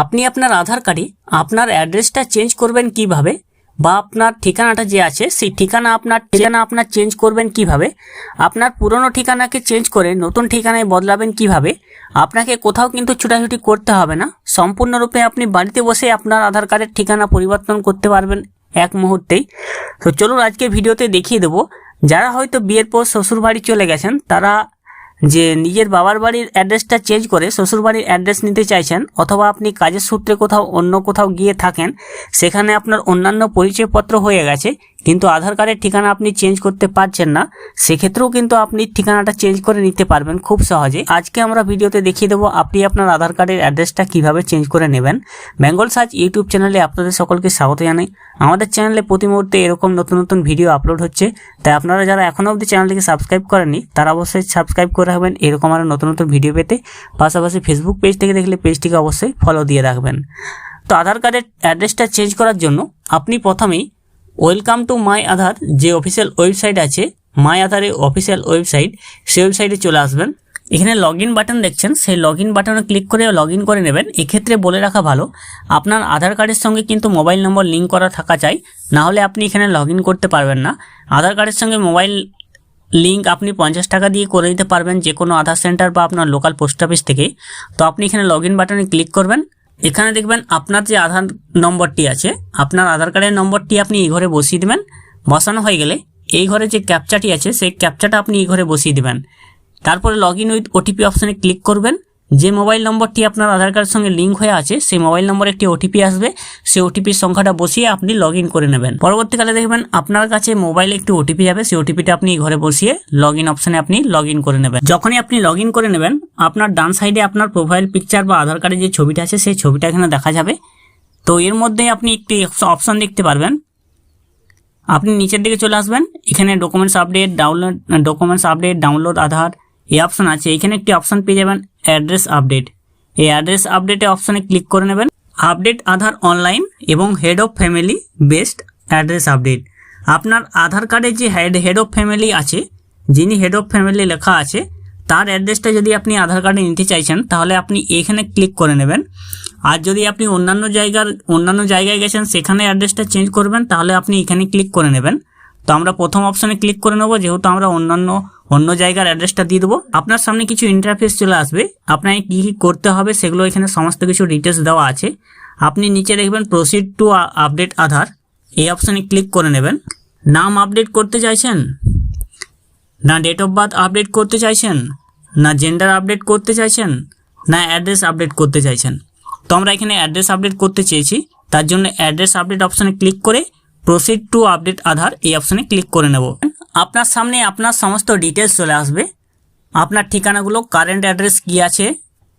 আপনি আপনার আধার কার্ডে আপনার অ্যাড্রেসটা চেঞ্জ করবেন কীভাবে? বা আপনার ঠিকানাটা যে আছে, সেই ঠিকানা আপনার ঠিকানা আপনার চেঞ্জ করবেন কীভাবে? আপনার পুরনো ঠিকানাকে চেঞ্জ করে নতুন ঠিকানায় বদলাবেন কীভাবে? আপনাকে কোথাও কিন্তু ছুটাছুটি করতে হবে না। সম্পূর্ণরূপে আপনি বাড়িতে বসে আপনার আধার কার্ডের ঠিকানা পরিবর্তন করতে পারবেন এক মুহূর্তেই। তো চলুন আজকে ভিডিওতে দেখিয়ে দেবো। যারা হয়তো বিয়ের পর শ্বশুরবাড়ি চলে গেছেন, তারা যে নিজের বাবার বাড়ির অ্যাড্রেসটা চেঞ্জ করে শ্বশুর বাড়ির অ্যাড্রেস নিতে চাইছেন অথবা আপনি কাজের সূত্রে কোথাও অন্য কোথাও গিয়ে থাকেন, সেখানে আপনার অন্যান্য পরিচয়পত্র হয়ে গেছে কিন্তু আধার কার্ডের ঠিকানা আপনি চেঞ্জ করতে পারছেন না, সেক্ষেত্রেও কিন্তু আপনি ঠিকানাটা চেঞ্জ করে নিতে পারবেন খুব সহজে। আজকে আমরা ভিডিওতে দেখিয়ে দেবো আপনি আপনার আধার কার্ডের অ্যাড্রেসটা কীভাবে চেঞ্জ করে নেবেন। বেঙ্গল সার্চ ইউটিউব চ্যানেলে আপনাদের সকলকে স্বাগত জানাই। আমাদের চ্যানেলে প্রতি মুহূর্তে এরকম নতুন নতুন ভিডিও আপলোড হচ্ছে, তাই আপনারা যারা এখনও অবধি চ্যানেলটিকে সাবস্ক্রাইব করেননি, তারা অবশ্যই সাবস্ক্রাইব করে রাখবেন। এরকম আরও নতুন নতুন ভিডিও পেতে পাশাপাশি ফেসবুক পেজ থেকে দেখলে পেজটিকে অবশ্যই ফলো দিয়ে রাখবেন। তো আধার কার্ডের অ্যাড্রেসটা চেঞ্জ করার জন্য আপনি প্রথমেই ওয়েলকাম টু মাই আধার যে অফিসিয়াল ওয়েবসাইট আছে মাই আধারের অফিসিয়াল ওয়েবসাইট সেই ওয়েবসাইটে চলে আসবেন। এখানে লগ ইন বাটন দেখছেন, সেই লগ ইন বাটনে ক্লিক করে লগ ইন করে নেবেন। এক্ষেত্রে বলে রাখা ভালো, আপনার আধার কার্ডের সঙ্গে কিন্তু মোবাইল নম্বর লিঙ্ক করা থাকা চাই, না হলে আপনি এখানে লগ ইন করতে পারবেন না। আধার কার্ডের সঙ্গে মোবাইল লিঙ্ক আপনি পঞ্চাশ টাকা দিয়ে করে দিতে পারবেন যে কোনো আধার সেন্টার বা আপনার লোকাল পোস্ট অফিস থেকে। তো আপনি এখানে লগ ইন বাটনে ক্লিক করবেন এখানে দেখবেন আপনার যে আধার নম্বরটি আছে, আপনার আধার কার্ডের নম্বরটি আপনি এই ঘরে বসিয়ে দেবেন। বসানো হয়ে গেলে এই ঘরে যে ক্যাপচাটি আছে, সেই ক্যাপচাটা আপনি এই ঘরে বসিয়ে দেবেন। তারপরে লগ ইন উইথ ওটিপি অপশানে ক্লিক করবেন। যে মোবাইল নম্বরটি আপনার আধার কার্ডের সঙ্গে লিঙ্ক হয়ে আছে, সেই মোবাইল নম্বরে একটি ওটিপি আসবে। সেই ওটিপির সংখ্যাটা বসিয়ে আপনি লগ করে নেবেন। পরবর্তীকালে দেখবেন আপনার কাছে মোবাইলে একটি ওটিপি যাবে। সেই ওটিপিটা আপনি ঘরে বসিয়ে লগ ইন অপশানে আপনি লগ করে নেবেন। যখনই আপনি লগ করে নেবেন, আপনার ডান সাইডে আপনার প্রোফাইল পিকচার বা আধার কার্ডে যে ছবিটা আছে, সেই ছবিটা এখানে দেখা যাবে। তো এর মধ্যে আপনি একটি অপশন দেখতে পারবেন। আপনি নিচের দিকে চলে আসবেন। এখানে documents update download documents update download Aadhaar এই অপশন আছে। এখানে একটি অপশন পেয়ে যাবেন অ্যাড্রেস আপডেট এই অ্যাড্রেস আপডেটে অপশনে ক্লিক করে নেবেন আপডেট আধার অনলাইন এবং head of family based address update আপনার আধার কার্ডে যে হেড হেড অফ ফ্যামিলি আছে, যিনি হেড অফ ফ্যামিলি লেখা আছে, তার অ্যাড্রেসটা যদি আপনি আধার কার্ডে নিতে চাইছেন, তাহলে আপনি এখানে ক্লিক করে নেবেন। আর যদি আপনি অন্যান্য জায়গার, অন্যান্য জায়গায় গেছেন, সেখানে অ্যাড্রেসটা চেঞ্জ করবেন, তাহলে আপনি এখানে ক্লিক করে নেবেন। তো আমরা প্রথম অপশনে ক্লিক করে নেব, যেহেতু আমরা অন্যান্য, অন্য জায়গার অ্যাড্রেসটা দিয়ে দেবো। আপনার সামনে কিছু ইন্টারফেস চলে আসবে। আপনাকে কী কী করতে হবে সেগুলো এখানে সমস্ত কিছু ডিটেলস দেওয়া আছে। আপনি নিচে দেখবেন প্রসিড টু আপডেট আধার। এই অপশনে ক্লিক করে নেবেন। নাম আপডেট করতে চাইছেন? না ডেট অফ বার্থ আপডেট করতে চাইছেন? না জেন্ডার আপডেট করতে চাইছেন? না অ্যাড্রেস আপডেট করতে চাইছেন? তো আমরা এখানে অ্যাড্রেস আপডেট করতে চেয়েছি। তার জন্য অ্যাড্রেস আপডেট অপশানে ক্লিক করে প্রসিড টু আপডেট আধার এই অপশানে ক্লিক করে নেব। আপনার সামনে আপনার সমস্ত ডিটেলস চলে আসবে। আপনার ঠিকানাগুলো কারেন্ট অ্যাড্রেস কী আছে,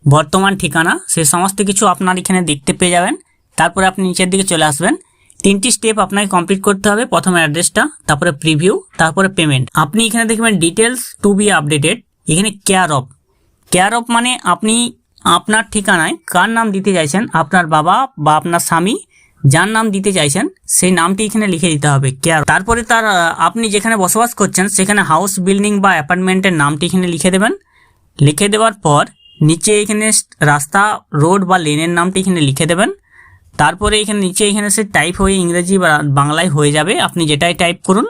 বর্তমান ঠিকানা, সে সমস্ত কিছু আপনার এখানে দেখতে পেয়ে যাবেন। তারপরে আপনি নিচের দিকে চলে আসবেন। তিনটি স্টেপ আপনাকে কমপ্লিট করতে হবে। প্রথমে অ্যাড্রেসটা তারপরে প্রিভিউ তারপরে পেমেন্ট আপনি এখানে দেখবেন ডিটেলস টু বি আপডেটেড এখানে কেয়ার অফ কেয়ার অফ মানে আপনি আপনার ঠিকানায় কার নাম দিতে চাইছেন? আপনার বাবা বা আপনার স্বামী যার নাম দিতে চাইছেন, সেই নামটি এখানে লিখে দিতে হবে। কেয়ার। তারপরে তার আপনি যেখানে বসবাস করছেন, সেখানে হাউস বিল্ডিং বা অ্যাপার্টমেন্টের নামটি এখানে লিখে দেবেন। লিখে দেওয়ার পর নিচে এখানে রাস্তা রোড বা লেনের নামটি এখানে লিখে দেবেন। তারপরে এখানে নিচে এখানে সে টাইপ হয়ে ইংরেজি বা বাংলায় হয়ে যাবে। আপনি যেটাই টাইপ করুন,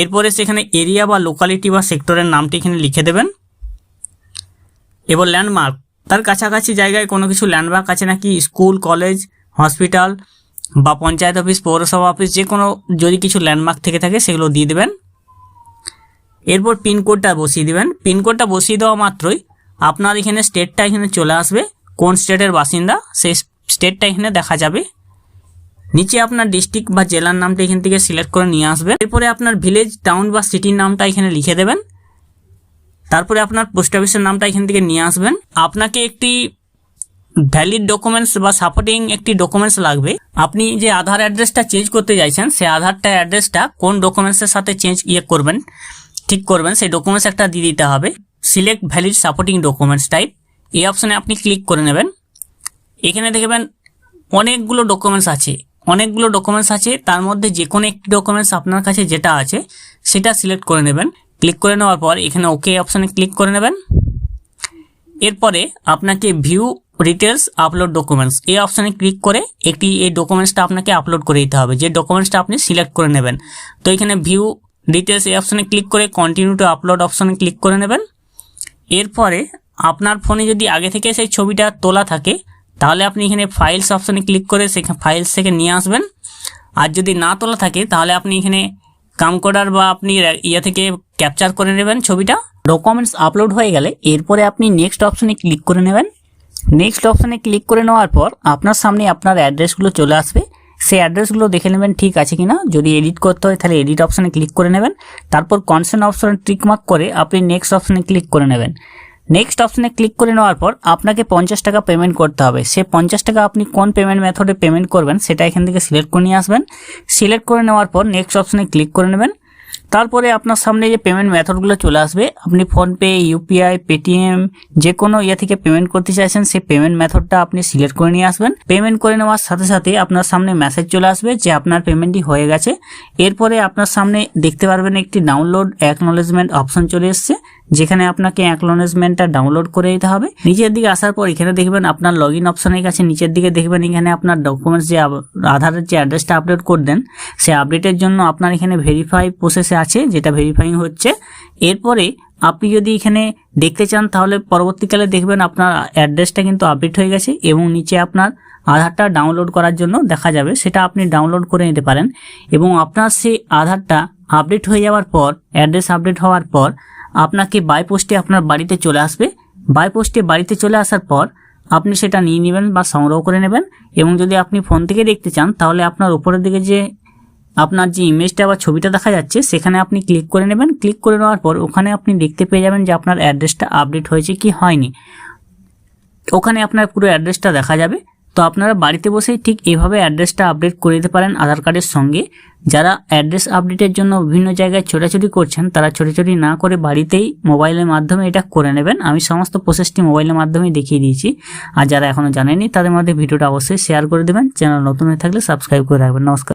এরপরে সেখানে এরিয়া বা লোকালিটি বা সেক্টরের নামটি এখানে লিখে দেবেন। এবার ল্যান্ডমার্ক তার কাছাকাছি জায়গায় কোনো কিছু ল্যান্ডমার্ক আছে নাকি? স্কুল কলেজ হসপিটাল বা পঞ্চায়েত অফিস, পৌরসভা অফিস যে কোনো যদি কিছু ল্যান্ডমার্ক থেকে থাকে সেগুলো দিয়ে দেবেন। এরপর পিনকোডটা বসিয়ে দেবেন। পিনকোডটা বসিয়ে দেওয়া মাত্রই আপনার এখানে স্টেটটা এখানে চলে আসবে। কোন স্টেটের বাসিন্দা? সেই স্টেটটা এখানে দেখা যাবে। নিচে আপনার ডিস্ট্রিক্ট বা জেলার নামটা এখান থেকে সিলেক্ট করে নিয়ে আসবেন। এরপরে আপনার ভিলেজ টাউন বা সিটির নামটা এখানে লিখে দেবেন। তারপরে আপনার পোস্ট অফিসের নামটা এখান থেকে নিয়ে আসবেন। আপনাকে একটি ভ্যালিড ডকুমেন্টস বা সাপোর্টিং একটি ডকুমেন্টস লাগবে। আপনি যে আধার অ্যাড্রেসটা চেঞ্জ করতে চাইছেন সেই আধারটা, অ্যাড্রেসটা কোন ডকুমেন্টসের সাথে চেঞ্জ ইয়ে করবেন, ঠিক করবেন, সেই ডকুমেন্টস একটা দিয়ে দিতে হবে। Select valid supporting documents type এই অপশনে আপনি ক্লিক করে নেবেন। এখানে দেখবেন অনেকগুলো ডকুমেন্টস আছে। অনেকগুলো ডকুমেন্টস আছে, তার মধ্যে যে কোনো একটি ডকুমেন্টস আপনার কাছে যেটা আছে, সেটা সিলেক্ট করে নেবেন। ক্লিক করে নেওয়ার পর এখানে ওকে অপশানে ক্লিক করে নেবেন। এরপরে আপনাকে ভিউ ডিটেলস আপলোড ডকুমেন্টস এই অপশানে ক্লিক করে একটি এই ডকুমেন্টসটা আপনাকে আপলোড করে দিতে হবে। যে ডকুমেন্টসটা আপনি সিলেক্ট করে নেবেন। তো এখানে ভিউ ডিটেলস এই অপশানে ক্লিক করে কন্টিনিউ টু আপলোড অপশানে ক্লিক করে নেবেন। এরপরে আপনার ফোনে যদি আগে থেকে সেই ছবিটা তোলা থাকে, তাহলে আপনি এখানে ফাইলস অপশানে ক্লিক করে সেখানে ফাইলস থেকে নিয়ে আসবেন। আর যদি না তোলা থাকে, তাহলে আপনি এখানে কামকোডার বা আপনি ইয়ে থেকে ক্যাপচার করে নেবেন ছবিটা। ডকুমেন্টস আপলোড হয়ে গেলে এরপরে আপনি নেক্সট অপশানে ক্লিক করে নেবেন। নেক্সট অপশানে ক্লিক করে নেওয়ার পর আপনার সামনে আপনার অ্যাড্রেসগুলো চলে আসবে। সেই অ্যাড্রেসগুলো দেখে নেবেন ঠিক আছে কি না যদি এডিট করতে হয় তাহলে এডিট অপশানে ক্লিক করে নেবেন। তারপর কনসেন্ট অপশানে টিকমার্ক করে আপনি নেক্সট অপশানে ক্লিক করে নেবেন। নেক্সট অপশানে ক্লিক করে নেওয়ার পর আপনাকে পঞ্চাশ টাকা পেমেন্ট করতে হবে। সে পঞ্চাশ টাকা আপনি কোন পেমেন্ট মেথডে পেমেন্ট করবেন সেটা এখান থেকে সিলেক্ট করে নিয়ে আসবেন। সিলেক্ট করে নেওয়ার পর নেক্সট অপশানে ক্লিক করে নেবেন। তারপরে আপনার সামনে যে পেমেন্ট মেথডগুলো চলে আসবে, আপনি ফোনপে ইউপিআই পেটিএম যে কোনো ইয়ে থেকে পেমেন্ট করতে চাইছেন, সেই পেমেন্ট মেথডটা আপনি সিলেক্ট করে নিয়ে আসবেন। পেমেন্ট করে নেওয়ার সাথে সাথে আপনার সামনে মেসেজ চলে আসবে যে আপনার পেমেন্টটি হয়ে গেছে। এরপরে আপনার সামনে দেখতে পারবেন একটি ডাউনলোড অ্যাকনোলেজমেন্ট অপশন চলে এসছে, যেখানে আপনাকে অ্যাকনোলেজমেন্টটা ডাউনলোড করে দিতে হবে। নিচের দিকে আসার পর এখানে দেখবেন আপনার লগ ইন অপশনের কাছে নিচের দিকে দেখবেন এখানে আপনার ডকুমেন্টস যে আধারের যে অ্যাড্রেসটা আপলোড করে দেন, সেই আপডেটের জন্য আপনার এখানে ভেরিফাই প্রসেসে আছে, যেটা ভেরিফাইং হচ্ছে। এরপরে আপনি যদি এখানে দেখতে চান, তাহলে পরবর্তীকালে দেখবেন আপনার অ্যাড্রেসটা কিন্তু আপডেট হয়ে গেছে এবং নিচে আপনার আধারটা ডাউনলোড করার জন্য দেখা যাবে, সেটা আপনি ডাউনলোড করে নিতে পারেন। এবং আপনার সেই আধারটা আপডেট হয়ে যাওয়ার পর অ্যাড্রেস আপডেট হওয়ার পর, আপনাকে বাই পোস্টে আপনার বাড়িতে চলে আসবে। বাই পোস্টে বাড়িতে চলে আসার পর, আপনি সেটা নিয়ে নেবেন বা সংগ্রহ করে নেবেন। এবং যদি আপনি ফোন থেকে দেখতে চান, তাহলে আপনার উপরের দিকে যে আপনার যে ইমেজটা বা ছবিটা দেখা যাচ্ছে, সেখানে আপনি ক্লিক করে নেবেন। ক্লিক করে নেওয়ার পর ওখানে আপনি দেখতে পেয়ে যাবেন যে আপনার অ্যাড্রেসটা আপডেট হয়েছে কি হয়নি। ওখানে আপনার পুরো অ্যাড্রেসটা দেখা যাবে। তো আপনারা বাড়িতে বসেই ঠিক এভাবে অ্যাড্রেসটা আপডেট করে দিতে পারেন আধার কার্ডের সঙ্গে। যারা অ্যাড্রেস আপডেটের জন্য বিভিন্ন জায়গায় ছোটাছুটি করছেন, তারা ছোটাছুটি না করে বাড়িতেই মোবাইলের মাধ্যমে এটা করে নেবেন। আমি সমস্ত প্রসেসটি মোবাইলের মাধ্যমে দেখিয়ে দিয়েছি। আর যারা এখনও জানেনি তাদের মধ্যে ভিডিওটা অবশ্যই শেয়ার করে দেবেন। চ্যানেল নতুন হয়ে থাকলে সাবস্ক্রাইব করে রাখবেন। নমস্কার।